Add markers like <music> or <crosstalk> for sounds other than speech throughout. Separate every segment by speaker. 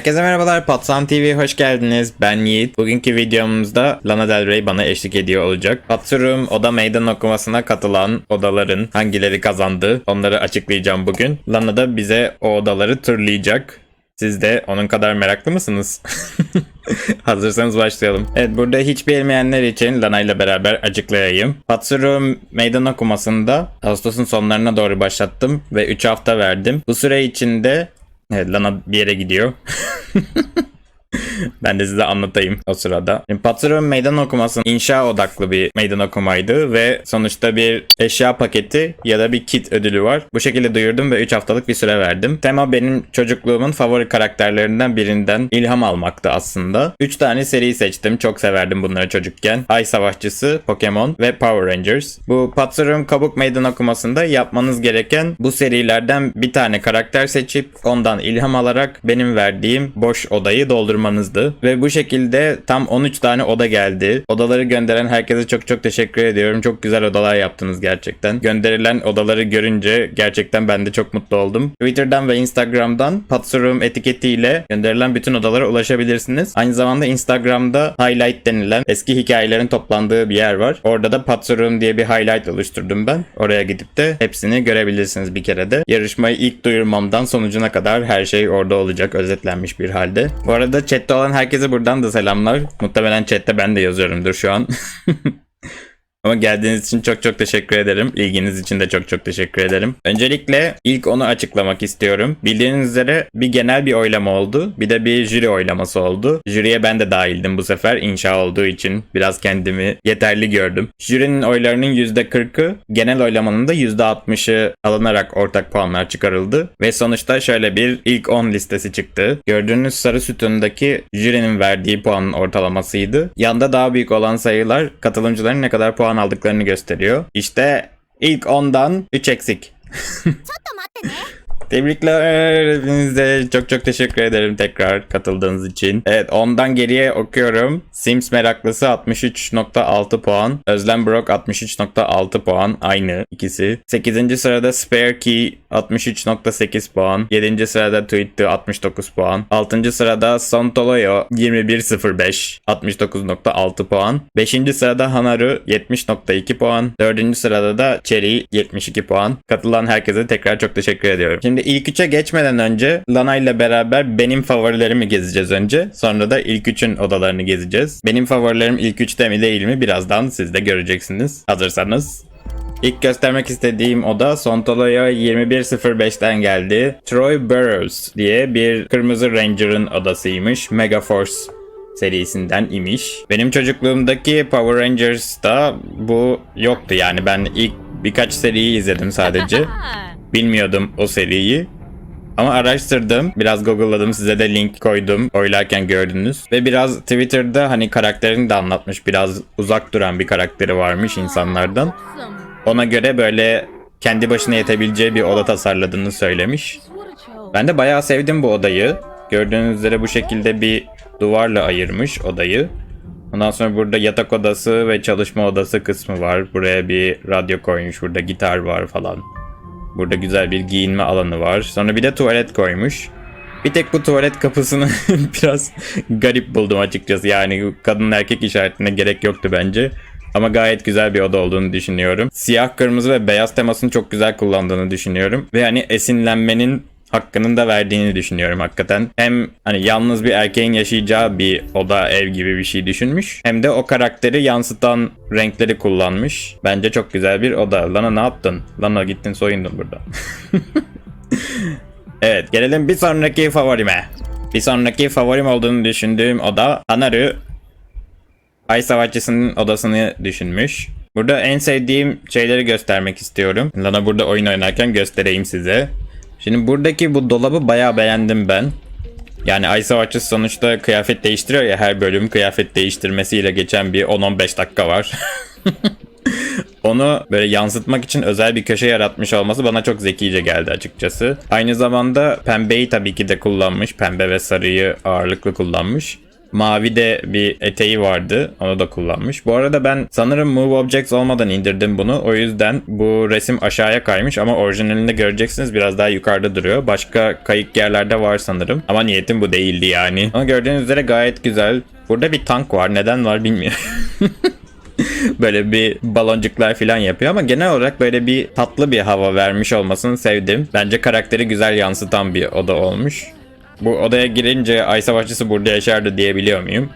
Speaker 1: Herkese merhabalar, Patsan TV'ye hoş geldiniz. Ben Yiğit. Bugünkü videomuzda Lana Del Rey bana eşlik ediyor olacak. Patsurum oda meydan okumasına katılan odaların hangileri kazandı onları açıklayacağım bugün. Lana da bize o odaları turlayacak. Siz de onun kadar meraklı mısınız? <laughs> Hazırsanız başlayalım. Evet burada hiç bilmeyenler için Lana ile beraber açıklayayım. Patsuru meydan okumasında Ağustos'un sonlarına doğru başlattım ve 3 hafta verdim. Bu süre içinde Evet Lana bir yere gidiyor. <laughs> <laughs> ben de size anlatayım o sırada. Şimdi Patron meydan okuması inşa odaklı bir meydan okumaydı ve sonuçta bir eşya paketi ya da bir kit ödülü var. Bu şekilde duyurdum ve 3 haftalık bir süre verdim. Tema benim çocukluğumun favori karakterlerinden birinden ilham almaktı aslında. 3 tane seri seçtim. Çok severdim bunları çocukken. Ay Savaşçısı, Pokemon ve Power Rangers. Bu Patron kabuk meydan okumasında yapmanız gereken bu serilerden bir tane karakter seçip ondan ilham alarak benim verdiğim boş odayı doldurmanızdı. Ve bu şekilde tam 13 tane oda geldi. Odaları gönderen herkese çok çok teşekkür ediyorum. Çok güzel odalar yaptınız gerçekten. Gönderilen odaları görünce gerçekten ben de çok mutlu oldum. Twitter'dan ve Instagram'dan Patsurum etiketiyle gönderilen bütün odalara ulaşabilirsiniz. Aynı zamanda Instagram'da highlight denilen eski hikayelerin toplandığı bir yer var. Orada da Patsurum diye bir highlight oluşturdum ben. Oraya gidip de hepsini görebilirsiniz bir kere de. Yarışmayı ilk duyurmamdan sonucuna kadar her şey orada olacak özetlenmiş bir halde. Bu arada chatte olan herkese buradan da selamlar. Muhtemelen chatte ben de yazıyorumdur şu an. <laughs> Ama geldiğiniz için çok çok teşekkür ederim. İlginiz için de çok çok teşekkür ederim. Öncelikle ilk onu açıklamak istiyorum. Bildiğiniz üzere bir genel bir oylama oldu. Bir de bir jüri oylaması oldu. Jüriye ben de dahildim bu sefer inşa olduğu için. Biraz kendimi yeterli gördüm. Jürinin oylarının %40'ı genel oylamanın da %60'ı alınarak ortak puanlar çıkarıldı. Ve sonuçta şöyle bir ilk 10 listesi çıktı. Gördüğünüz sarı sütundaki jürinin verdiği puanın ortalamasıydı. Yanda daha büyük olan sayılar katılımcıların ne kadar puan aldıklarını gösteriyor. İşte ilk 10'dan 3 eksik. Tebrikler hepinize. Çok çok teşekkür ederim tekrar katıldığınız için. Evet ondan geriye okuyorum. Sims meraklısı 63.6 puan. Özlem Brock 63.6 puan. Aynı ikisi. 8. sırada Spare Key 63.8 puan. 7. sırada Tweet'ti 69 puan. 6. sırada Santoloyo 21.05 69.6 puan. 5. sırada Hanaru 70.2 puan. 4. sırada da Cherry 72 puan. Katılan herkese tekrar çok teşekkür ediyorum. Şimdi ilk üçe geçmeden önce Lana ile beraber benim favorilerimi gezeceğiz önce. Sonra da ilk üçün odalarını gezeceğiz. Benim favorilerim ilk üçte mi değil mi birazdan siz de göreceksiniz. Hazırsanız. İlk göstermek istediğim oda Sontolo'ya 21.05'ten geldi. Troy Burrows diye bir kırmızı Ranger'ın odasıymış. Megaforce serisinden imiş. Benim çocukluğumdaki Power Rangers'ta bu yoktu yani ben ilk birkaç seriyi izledim sadece. <laughs> Bilmiyordum o seriyi. Ama araştırdım. Biraz Google'ladım. Size de link koydum. Oylarken gördünüz. Ve biraz Twitter'da hani karakterini de anlatmış. Biraz uzak duran bir karakteri varmış insanlardan. Ona göre böyle kendi başına yetebileceği bir oda tasarladığını söylemiş. Ben de bayağı sevdim bu odayı. Gördüğünüz üzere bu şekilde bir duvarla ayırmış odayı. Ondan sonra burada yatak odası ve çalışma odası kısmı var. Buraya bir radyo koymuş. Burada gitar var falan. Burada güzel bir giyinme alanı var. Sonra bir de tuvalet koymuş. Bir tek bu tuvalet kapısını <laughs> biraz garip buldum açıkçası. Yani kadın erkek işaretine gerek yoktu bence. Ama gayet güzel bir oda olduğunu düşünüyorum. Siyah, kırmızı ve beyaz temasını çok güzel kullandığını düşünüyorum. Ve hani esinlenmenin hakkının da verdiğini düşünüyorum hakikaten. Hem hani yalnız bir erkeğin yaşayacağı bir oda ev gibi bir şey düşünmüş. Hem de o karakteri yansıtan renkleri kullanmış. Bence çok güzel bir oda. Lana ne yaptın? Lana gittin soyundun burada. <laughs> evet gelelim bir sonraki favorime. Bir sonraki favorim olduğunu düşündüğüm oda Hanaru Ay Savaşçısı'nın odasını düşünmüş. Burada en sevdiğim şeyleri göstermek istiyorum. Lana burada oyun oynarken göstereyim size. Şimdi buradaki bu dolabı bayağı beğendim ben. Yani Ay Savaşçısı sonuçta kıyafet değiştiriyor ya her bölüm kıyafet değiştirmesiyle geçen bir 10-15 dakika var. <laughs> Onu böyle yansıtmak için özel bir köşe yaratmış olması bana çok zekice geldi açıkçası. Aynı zamanda pembeyi tabii ki de kullanmış. Pembe ve sarıyı ağırlıklı kullanmış. Mavi de bir eteği vardı. Onu da kullanmış. Bu arada ben sanırım Move Objects olmadan indirdim bunu. O yüzden bu resim aşağıya kaymış ama orijinalinde göreceksiniz biraz daha yukarıda duruyor. Başka kayık yerlerde var sanırım. Ama niyetim bu değildi yani. Ama gördüğünüz üzere gayet güzel. Burada bir tank var. Neden var bilmiyorum. <laughs> böyle bir baloncuklar falan yapıyor ama genel olarak böyle bir tatlı bir hava vermiş olmasını sevdim. Bence karakteri güzel yansıtan bir oda olmuş. Bu odaya girince Ay Savaşçısı burada yaşardı diyebiliyor muyum?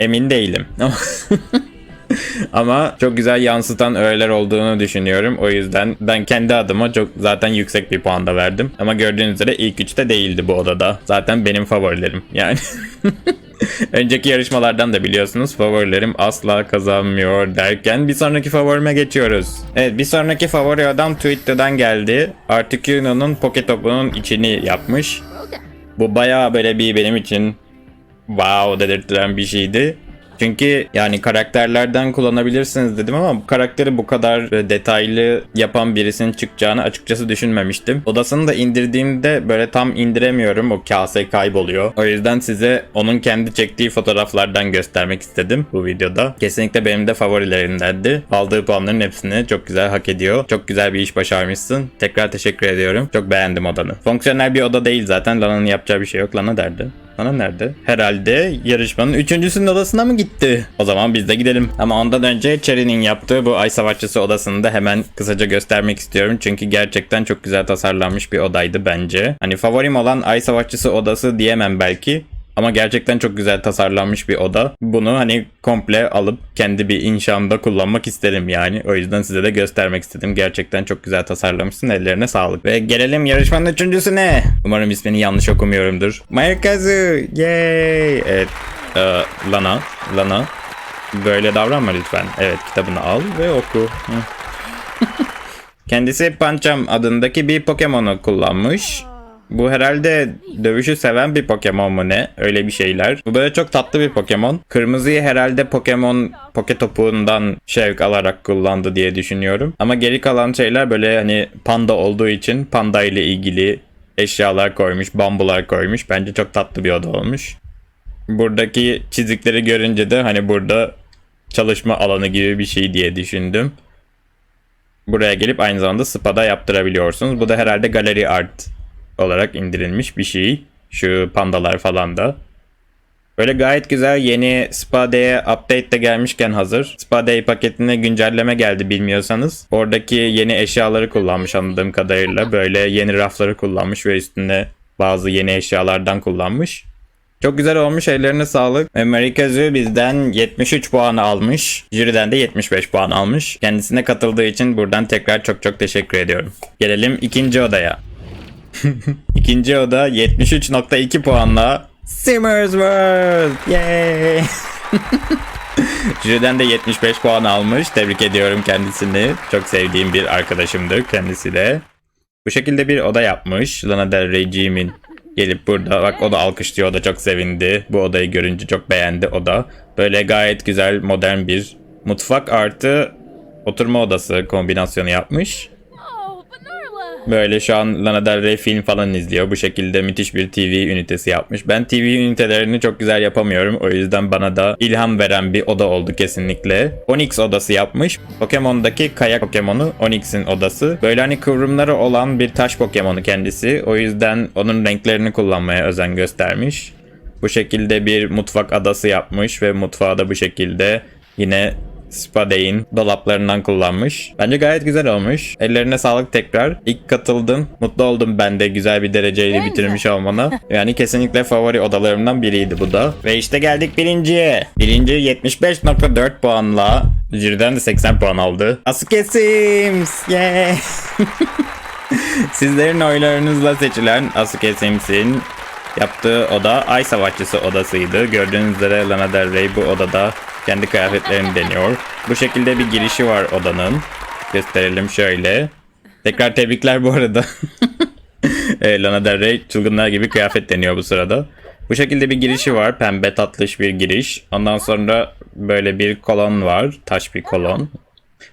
Speaker 1: Emin değilim. <laughs> Ama- çok güzel yansıtan öğeler olduğunu düşünüyorum. O yüzden ben kendi adıma çok zaten yüksek bir puan da verdim. Ama gördüğünüz üzere ilk üçte değildi bu odada. Zaten benim favorilerim. Yani <laughs> Önceki yarışmalardan da biliyorsunuz favorilerim asla kazanmıyor derken bir sonraki favorime geçiyoruz. Evet bir sonraki favori adam Twitter'dan geldi. Articuno'nun Poketop'unun içini yapmış. Bu bayağı böyle bir benim için wow dedirtilen bir şeydi. Çünkü yani karakterlerden kullanabilirsiniz dedim ama bu karakteri bu kadar e, detaylı yapan birisinin çıkacağını açıkçası düşünmemiştim. Odasını da indirdiğimde böyle tam indiremiyorum. O kase kayboluyor. O yüzden size onun kendi çektiği fotoğraflardan göstermek istedim bu videoda. Kesinlikle benim de favorilerimdendi. Aldığı puanların hepsini çok güzel hak ediyor. Çok güzel bir iş başarmışsın. Tekrar teşekkür ediyorum. Çok beğendim odanı. Fonksiyonel bir oda değil zaten. Lana'nın yapacağı bir şey yok. Lana derdi. Lana nerede? Herhalde yarışmanın üçüncüsünün odasına mı gitti? O zaman biz de gidelim. Ama ondan önce Cherry'nin yaptığı bu Ay Savaşçısı odasını da hemen kısaca göstermek istiyorum. Çünkü gerçekten çok güzel tasarlanmış bir odaydı bence. Hani favorim olan Ay Savaşçısı odası diyemem belki. Ama gerçekten çok güzel tasarlanmış bir oda. Bunu hani komple alıp kendi bir inşamda kullanmak isterim yani. O yüzden size de göstermek istedim. Gerçekten çok güzel tasarlamışsın. Ellerine sağlık. Ve gelelim yarışmanın üçüncüsüne. Umarım ismini yanlış okumuyorumdur. Mayakazu. Yay. Evet. Ee, Lana. Lana. Böyle davranma lütfen. Evet kitabını al ve oku. <laughs> Kendisi Pancham adındaki bir Pokemon'u kullanmış. Bu herhalde dövüşü seven bir Pokemon mu ne? Öyle bir şeyler. Bu böyle çok tatlı bir Pokemon. Kırmızıyı herhalde Pokemon Poketopuğundan şevk alarak kullandı diye düşünüyorum. Ama geri kalan şeyler böyle hani panda olduğu için panda ile ilgili eşyalar koymuş, bambular koymuş. Bence çok tatlı bir oda olmuş. Buradaki çizikleri görünce de hani burada çalışma alanı gibi bir şey diye düşündüm. Buraya gelip aynı zamanda spada yaptırabiliyorsunuz. Bu da herhalde galeri art olarak indirilmiş bir şey. Şu pandalar falan da. Böyle gayet güzel yeni Spa Day'e update de gelmişken hazır. Spa Day paketine güncelleme geldi bilmiyorsanız. Oradaki yeni eşyaları kullanmış anladığım kadarıyla. Böyle yeni rafları kullanmış ve üstüne bazı yeni eşyalardan kullanmış. Çok güzel olmuş ellerine sağlık. Amerika Zoo bizden 73 puan almış. Jüriden de 75 puan almış. Kendisine katıldığı için buradan tekrar çok çok teşekkür ediyorum. Gelelim ikinci odaya. İkinci oda 73.2 puanla Simmers World. Yay! <laughs> Jüriden de 75 puan almış. Tebrik ediyorum kendisini. Çok sevdiğim bir arkadaşımdır kendisi de. Bu şekilde bir oda yapmış. Lana Del Rey gelip burada bak o da alkışlıyor o da çok sevindi. Bu odayı görünce çok beğendi o da. Böyle gayet güzel modern bir mutfak artı oturma odası kombinasyonu yapmış. Böyle şu an Lana Del Rey film falan izliyor. Bu şekilde müthiş bir TV ünitesi yapmış. Ben TV ünitelerini çok güzel yapamıyorum. O yüzden bana da ilham veren bir oda oldu kesinlikle. Onyx odası yapmış. Pokemon'daki kayak Pokemon'u Onyx'in odası. Böyle hani kıvrımları olan bir taş Pokemon'u kendisi. O yüzden onun renklerini kullanmaya özen göstermiş. Bu şekilde bir mutfak adası yapmış ve mutfağı da bu şekilde yine Spadey'in dolaplarından kullanmış. Bence gayet güzel olmuş. Ellerine sağlık tekrar. İlk katıldın. Mutlu oldum ben de güzel bir dereceyle
Speaker 2: Ben de.
Speaker 1: bitirmiş olmana. Yani kesinlikle favori odalarımdan biriydi bu da. Ve işte geldik birinciye. Birinci 75.4 puanla jüriden de 80 puan aldı. Asuke Sims! Yeah! <laughs> Sizlerin oylarınızla seçilen Asuke Sims'in Yaptığı oda Ay Savaşçısı odasıydı. Gördüğünüz üzere Lana Del Rey bu odada kendi kıyafetlerini deniyor. Bu şekilde bir girişi var odanın. Gösterelim şöyle. Tekrar tebrikler bu arada. <laughs> E, Lana Del Rey çılgınlar gibi kıyafet deniyor bu sırada. Bu şekilde bir girişi var. Pembe tatlış bir giriş. Ondan sonra böyle bir kolon var. Taş bir kolon.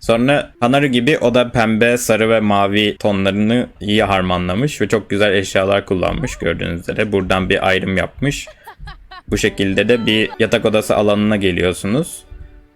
Speaker 1: Sonra Hanaru gibi o da pembe, sarı ve mavi tonlarını iyi harmanlamış ve çok güzel eşyalar kullanmış gördüğünüz üzere. Buradan bir ayrım yapmış. Bu şekilde de bir yatak odası alanına geliyorsunuz.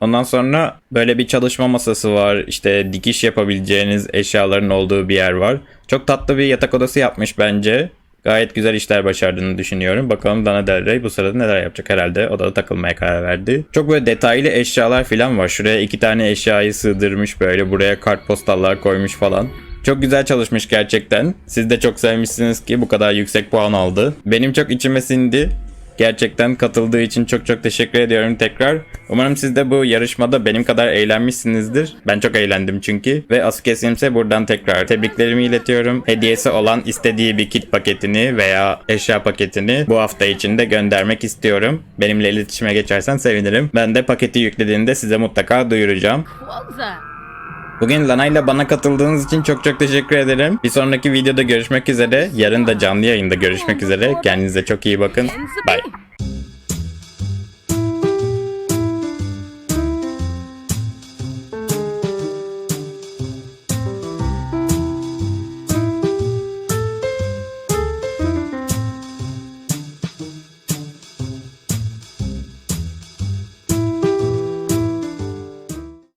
Speaker 1: Ondan sonra böyle bir çalışma masası var. İşte dikiş yapabileceğiniz eşyaların olduğu bir yer var. Çok tatlı bir yatak odası yapmış bence. Gayet güzel işler başardığını düşünüyorum. Bakalım Dana Del Rey bu sırada neler yapacak herhalde. Odada takılmaya karar verdi. Çok böyle detaylı eşyalar falan var. Şuraya iki tane eşyayı sığdırmış böyle. Buraya kartpostallar koymuş falan. Çok güzel çalışmış gerçekten. Siz de çok sevmişsiniz ki bu kadar yüksek puan aldı. Benim çok içime sindi. Gerçekten katıldığı için çok çok teşekkür ediyorum tekrar. Umarım siz de bu yarışmada benim kadar eğlenmişsinizdir. Ben çok eğlendim çünkü. Ve Asuke Sims'e buradan tekrar tebriklerimi iletiyorum. Hediyesi olan istediği bir kit paketini veya eşya paketini bu hafta içinde göndermek istiyorum. Benimle iletişime geçersen sevinirim. Ben de paketi yüklediğinde size mutlaka duyuracağım.
Speaker 2: What was that?
Speaker 1: Bugün Lana ile bana katıldığınız için çok çok teşekkür ederim. Bir sonraki videoda görüşmek üzere. Yarın da canlı yayında görüşmek üzere. Kendinize çok iyi bakın. Bye.